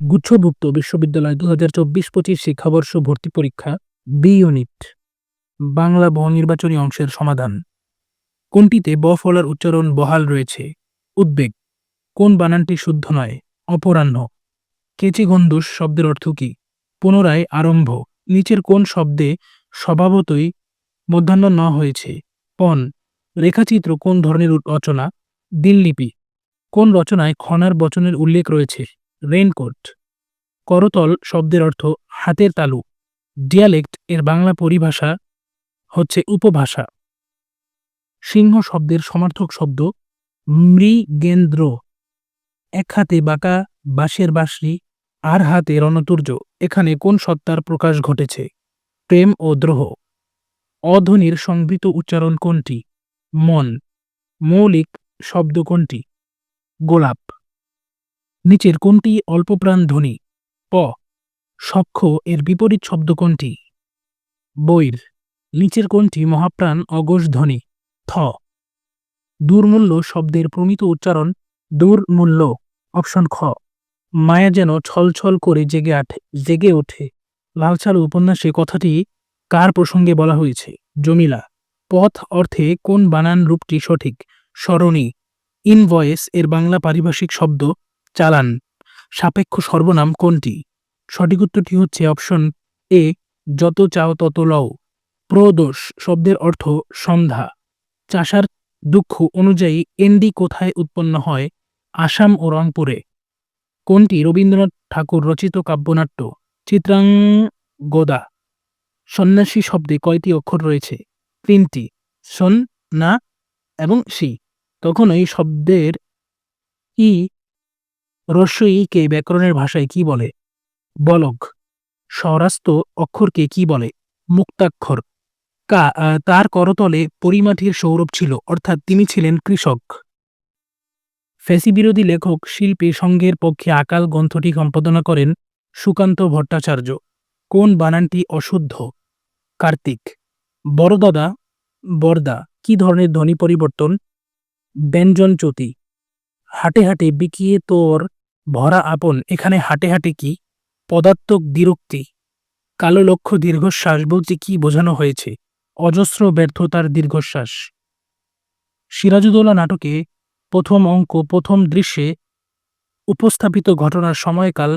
গুচ্ছভুক্ত বিশ্ববিদ্যালয় দু হাজার চব্বিশ পঁচিশ শিক্ষাবর্ষ ভর্তি পরীক্ষা বি ইউনিট বাংলা ব বহুনির্বাচনী অংশের সমাধান। কোনটিতে ব ফলার উচ্চারণ বহাল রয়েছে? উদ্বেগ। কোন বানানটি শুদ্ধ নয়? অপরাহ্ন। কেচিগন্ধুস শব্দের অর্থ কী? পুনরায় আরম্ভ। নিচের কোন শব্দে স্বভাবতই মধ্যাহ্ন ন হয়েছে? পণ রেখাচিত্র কোন ধরনের রচনা? দিনলিপি কোন রচনায় খনার বচনের উল্লেখ রয়েছে? রেইনকোট করতল শব্দের অর্থ হাতের তালু। ডিয়ালেক্ট এর বাংলা পরিভাষা হচ্ছে উপভাষা। সিংহ শব্দের সমার্থক শব্দ মৃগেন্দ্র। এক হাতে বাঁকা বাঁশের বাঁশরি, আর হাতে রণতুর্য। এখানে কোন সত্তার প্রকাশ ঘটেছে? প্রেম ও দ্রোহ। অধ্বনির সংবৃত উচ্চারণ কোনটি? মন। মৌলিক শব্দ কোনটি? গোলাপ। নিচের কোনটি অল্পপ্রাণ ধ্বনি? প. সক্ষ এর বিপরীত শব্দ কোনটি? বৈর। নিচের কোনটি মহাপ্রাণ অগোষ ধ্বনি? থ। দুর্মূল্য শব্দের প্রমিত উচ্চারণ দুর্মূল্য। অপশন খ। মায়া যেন ছলছল করে জেগে আঠে, জেগে ওঠে। লালচালু উপন্যাসে কথাটি কার প্রসঙ্গে বলা হয়েছে? জমিলা। পথ অর্থে কোন বানান রূপটি সঠিক? সরণি ইনভয়েস এর বাংলা পারিভাষিক শব্দ চালান। সাপেক্ষ সর্বনাম কোনটি? সঠিক উত্তরটি হচ্ছে অপশন এ, যত চাও তত লও। প্রদোষ শব্দের অর্থ সন্ধ্যা। চাষার দুঃখ অনুযায়ী এন্ডি কোথায় উৎপন্ন হয়? আসাম ও রংপুরে। কোনটি রবীন্দ্রনাথ ঠাকুর রচিত কাব্যনাট্য? চিত্রাঙ্গদা সন্ন্যাসী শব্দে কয়টি অক্ষর রয়েছে? তিনটি। সন, না এবং সি। তখন এই শব্দের ই রস্যইকে ব্যাকরণের ভাষায় কি বলে? বলক। স্বরাস্ত অক্ষরকে কি বলে? মুক্তাক্ষর। কা তার করতলে পরিমাঠির সৌরভ ছিল, অর্থাৎ তিনি ছিলেন কৃষক। ফ্যাসিবিরোধী লেখক শিল্পী সংঘের পক্ষে আকাল গ্রন্থটি সম্পাদনা করেন সুকান্ত ভট্টাচার্য। কোন বানানটি অশুদ্ধ? কার্তিক। বড়দাদা, বরদা, কি ধরনের ধ্বনি পরিবর্তন? ব্যঞ্জনচ্যুতি। হাটে হাটে বিকিয়ে তোর ভরা আপন। এখানে হাটে হাটে কি? পদাত্মক বিরক্তি কালো লক্ষ্য দীর্ঘশ্বাস বলতে কি বোঝানো হয়েছে? অজস্র ব্যর্থতার দীর্ঘশ্বাস। সিরাজুদৌলা নাটকে প্রথম অঙ্ক, প্রথম দৃশ্যে উপস্থাপিত ঘটনার সময়কাল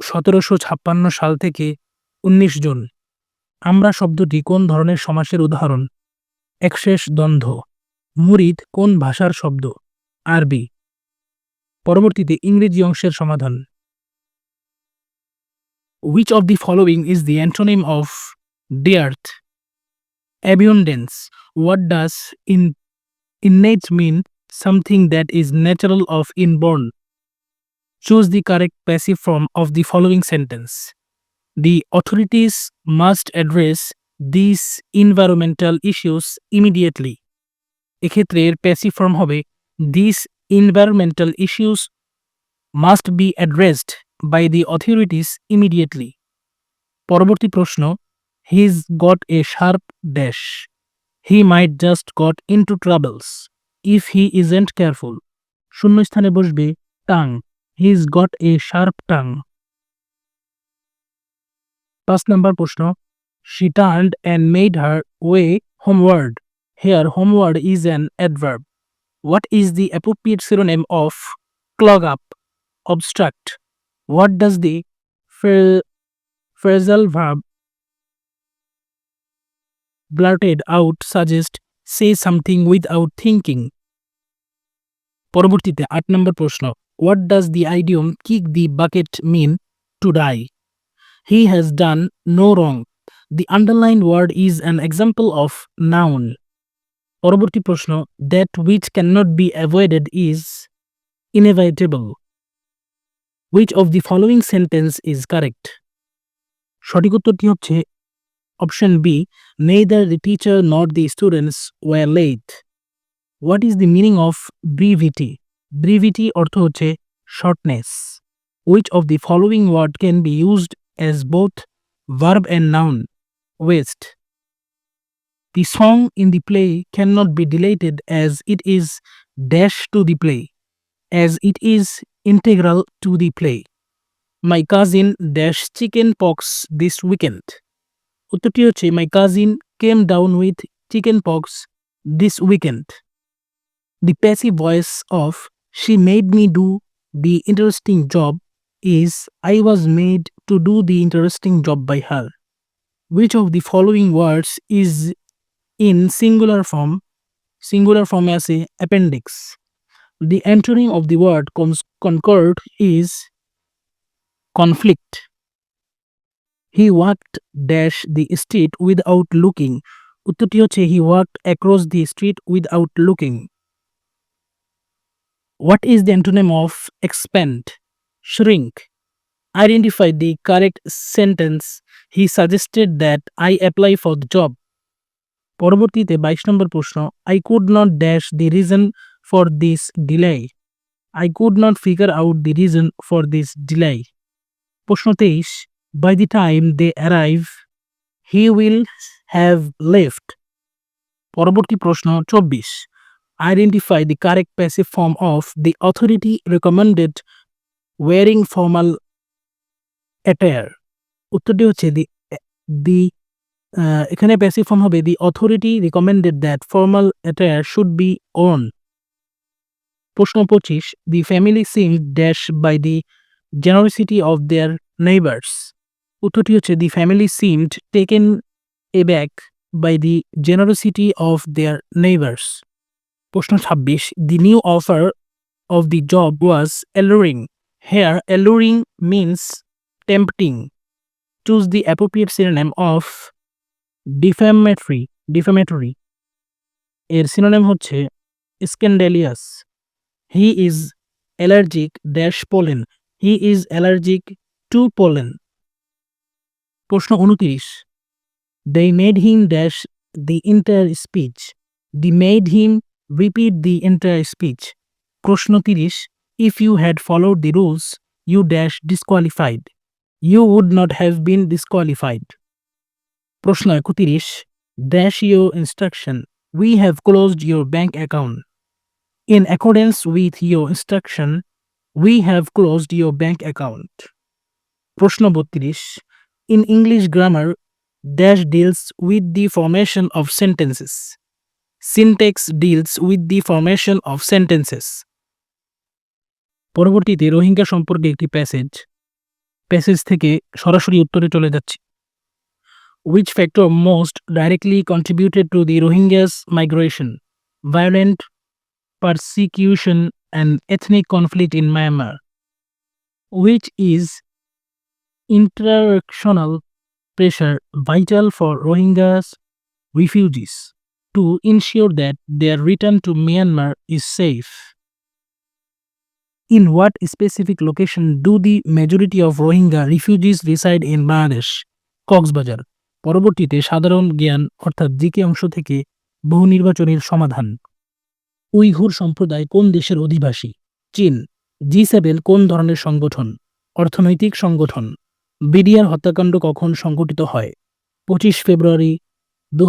সতেরোশো ছাপ্পান্ন সাল থেকে উনিশ জন। আমরা শব্দটি কোন ধরনের সমাসের উদাহরণ? একশেষ দ্বন্দ্ব। মুরিদ কোন ভাষার শব্দ? আরবি। পরবর্তীতে ইংরেজি অংশের সমাধান। Which of the following is the antonym of the earth abundance what does in innate mean something that is natural of inborn choose the correct passive form of the following sentence the authorities must address this environmental issues immediately এক্ষেত্রে এর passive form হবে this environmental issues must be addressed by the authorities immediately. পরবর্তী প্রশ্ন he's got a sharp dash. He might just got into troubles if he isn't careful. শূন্যস্থানে বসবে tongue he's got a sharp tongue. পাঁচ নম্বর প্রশ্ন she turned and made her way homeward. Here homeward is an adverb. What is the appropriate synonym of clog up? Obstruct. What does the phra- phrasal verb blurted out suggest? Say something without thinking. পরবর্তীতে আট নম্বর প্রশ্ন what does the idiom kick the bucket mean to die he has done no wrong the underlined word is an example of noun পরবর্তী প্রশ্ন that which can not be avoided is inevitable which of the following sentence is correct সঠিক উত্তরটি হচ্ছে option B neither the teacher not the students were late what is the meaning of brevity brevity অর্থ হচ্ছে shortness which of the following word can be used as both verb and noun waste The song in the play cannot be deleted as it is dash to the play, as it is integral to the play. My cousin dash chicken pox this weekend উত্তরটি হচ্ছে my cousin came down with chicken pox this weekend the passive voice of she made me do the interesting job is I was made to do the interesting job by her. Which of the following words is in singular form? Singular form as a appendix. The antonym of the word cons- concord is conflict. He walked dash the street without looking. উত্তরটি হচ্ছে he walked across the street without looking. What is the antonym of expand? Shrink. Identify the correct sentence. He suggested that I apply for the job. পরবর্তীতে বাইশ নম্বর প্রশ্ন I could not dash the reason for this delay I could not figure out the reason for this delay প্রশ্ন তেইশ by the time they arrive he will have left পরবর্তী প্রশ্ন, চব্বিশ identify the correct passive form of the authority recommended wearing formal attire উত্তরটি হচ্ছে the the এখানে passive form হবে the authority recommended that formal attire should be on প্রশ্ন পঁচিশ the family sing dash by the generosity of their neighbours উত্তরটি হচ্ছে the family seemed taken aback by the generosity of their neighbours প্রশ্ন ছাব্বিশ the new offer of the job was alluring here alluring means tempting choose the appropriate synonym of defamatory, defamatory এর synonym হচ্ছে scandalous. He is allergic dash pollen. He is allergic to pollen. প্রশ্ন উনত্রিশ। They made him dash the inter speech the made him repeat the inter speech প্রশ্ন তিরিশ। If you had follow the rules you dash disqualified you would not have been disqualified প্রশ্ন একত্রিশ dash your instruction we have closed your bank account in accordance with your instruction we have closed your bank account প্রশ্ন বত্রিশ in English grammar dash deals with the formation of sentences syntax deals with the formation of sentences পরবর্তীতে রোহিঙ্গা সম্পর্কে একটি passage passage থেকে সরাসরি উত্তরে চলে যাচ্ছি। Which factor most directly contributed to the Rohingyas' migration? Violent persecution and ethnic conflict in Myanmar, which is international pressure vital for Rohingyas refugees to ensure that their return to Myanmar is safe. In what specific location do the majority of Rohingya refugees reside in Bangladesh? Cox's Bazar. পরবর্তীতে সাধারণ জ্ঞান, অর্থাৎ GK অংশ থেকে বহু নির্বাচনের সমাধান। Uyghur সম্প্রদায় কোন দেশের অধিবাসী? চীন। জি সেভেন কোন ধরনের সংগঠন? অর্থনৈতিক সংগঠন। বিডিআর হত্যাকাণ্ড কখন সংঘটিত হয়? পঁচিশ ফেব্রুয়ারি দু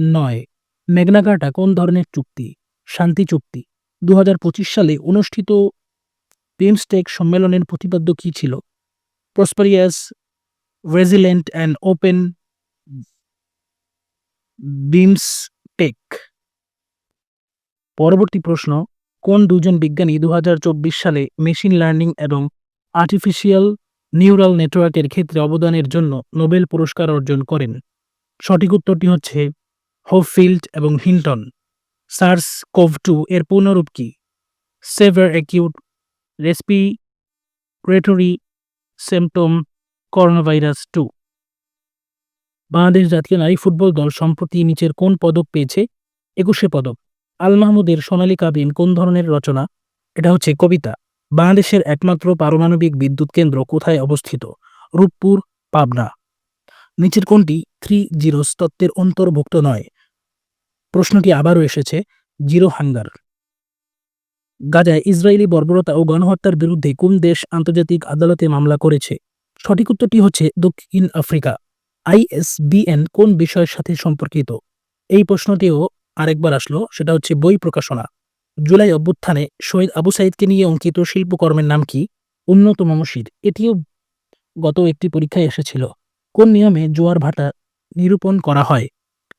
নয়। মেঘনাঘাটা কোন ধরনের চুক্তি? শান্তি চুক্তি। দু হাজার পঁচিশ সালে অনুষ্ঠিত বিমস্টেক সম্মেলনের প্রতিপাদ্য কী ছিল? Prosperous, resilient and open BIMSTEC পরবর্তী প্রশ্ন, কোন দুজন বিজ্ঞানী দু হাজার চব্বিশ সালে মেশিন লার্নিং এবং আর্টিফিশিয়াল নিউরাল নেটওয়ার্কের ক্ষেত্রে অবদানের জন্য নোবেল পুরস্কার অর্জন করেন? সঠিক উত্তরটি হচ্ছে হোফিল্ড এবং হিল্টন। সার্স কোভ টু এর পূর্ণরূপ কি? Severe acute respiratory symptom coronavirus two. Bangladesh জাতীয় নারী ফুটবল দল সম্প্রতি নিচের কোন পদক পেয়েছে? একুশে পদক। আল মাহমুদের সোনালী কাবিন কোন ধরনের রচনা? এটা হচ্ছে কবিতা। বাংলাদেশের একমাত্র পারমাণবিক বিদ্যুৎ কেন্দ্র কোথায় অবস্থিত? রূপপুর, পাবনা। নিচের কোনটি? থ্রি জিরোস তত্ত্বের অন্তর্ভুক্ত নয়। প্রশ্নটি আবারও এসেছে, জিরো হাঙ্গার। গাজায় ইসরায়েলি বর্বরতা ও গণহত্যার বিরুদ্ধে কোন দেশ আন্তর্জাতিক আদালতে মামলা করেছে? সঠিক উত্তরটি হচ্ছে দক্ষিণ আফ্রিকা। আইএসবিএন কোন বিষয়ের সাথে সম্পর্কিত? এই প্রশ্নটিও আরেকবার আসলো, সেটা হচ্ছে বই প্রকাশনা। জুলাই অভ্যুত্থানে শহীদ আবু সাইদকে নিয়ে অঙ্কিত শিল্পকর্মের নাম কি? উন্নত মসজিদ এটিও গত একটি পরীক্ষায় এসেছিল। কোন নিয়মে জোয়ার ভাটা নিরূপণ করা হয়?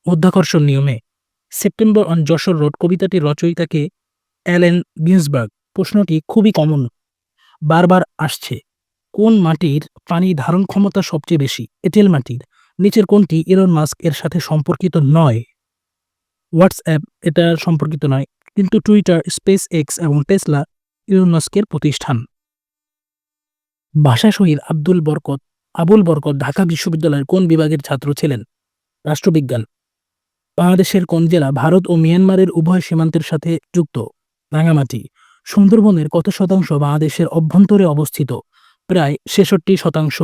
অধ্যাকর্ষণ নিয়মে। সেপ্টেম্বর অন যশোর রোড কবিতাটির রচয়িতাকে অ্যালেন গিন্সবার্গ। প্রশ্নটি খুবই কমন। বারবার আসছে। কোন মাটির পানি ধারণ ক্ষমতা সবচেয়ে বেশি? এঁটেল মাটির। নিচের কোনটি ইলন মাস্ক এর সাথে সম্পর্কিত নয়? হোয়াটসঅ্যাপ এটা সম্পর্কিত নয়, কিন্তু টুইটার স্পেস এক্স এবং টেসলা ইলন মাস্কের প্রতিষ্ঠান। ভাষা শহীদ আব্দুল বরকত, আবুল বরকত ঢাকা বিশ্ববিদ্যালয়ের কোন বিভাগের ছাত্র ছিলেন? রাষ্ট্রবিজ্ঞান। বাংলাদেশের কোন জেলা ভারত ও মিয়ানমারের উভয় সীমান্তের সাথে যুক্ত? রাঙামাটি। সুন্দরবনের কত শতাংশ বাংলাদেশের অভ্যন্তরে অবস্থিত? প্রায় ছেষট্টি শতাংশ।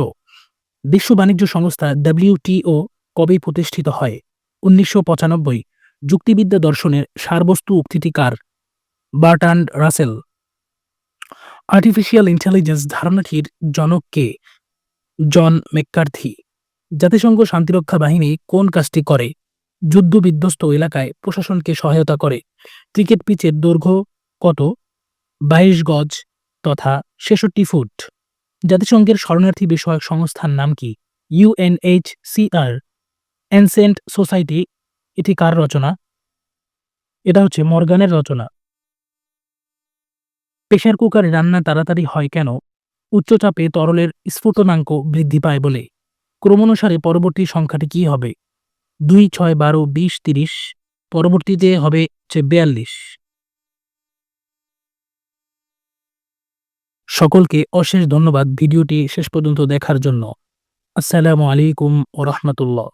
বিশ্ব বাণিজ্য সংস্থা ডাব্লিউটিও কবে প্রতিষ্ঠিত হয়? উনিশশো পঁচানব্বই, যুক্তিবিদ্যা দর্শনের সারবস্তু উক্তিটি কার? Bertrand Russell. আর্টিফিশিয়াল ইন্টেলিজেন্স ধারণাটির জনক কে? জন মেককার্থি জাতিসংঘ শান্তিরক্ষা বাহিনী কোন কাজটি করে? যুদ্ধ বিধ্বস্ত এলাকায় প্রশাসনকে সহায়তা করে। ক্রিকেট পিচের দৈর্ঘ্য কত? বাইশ গজ তথা ছেষট্টি ফুট। জাতিসংঘের শরণার্থী বিষয়ক সংস্থার নাম কি? ইউএনএইচসিআর অ্যানসেন্ট সোসাইটি, এটি কার রচনা? এটা হচ্ছে মর্গানের রচনা। প্রেশার কুকারে রান্না তাড়াতাড়ি হয় কেন? উচ্চচাপে তরলের স্ফুটনাঙ্ক বৃদ্ধি পায় বলে। ক্রমানুসারে পরবর্তী সংখ্যাটি কি হবে? দুই, ছয়, বারো, বিশ, তিরিশ, পরবর্তীতে হবে হচ্ছে বিয়াল্লিশ। সকলকে অশেষ ধন্যবাদ ভিডিওটি শেষ পর্যন্ত দেখার জন্য। আসসালামু আলাইকুম ও রহমতুল্লাহ।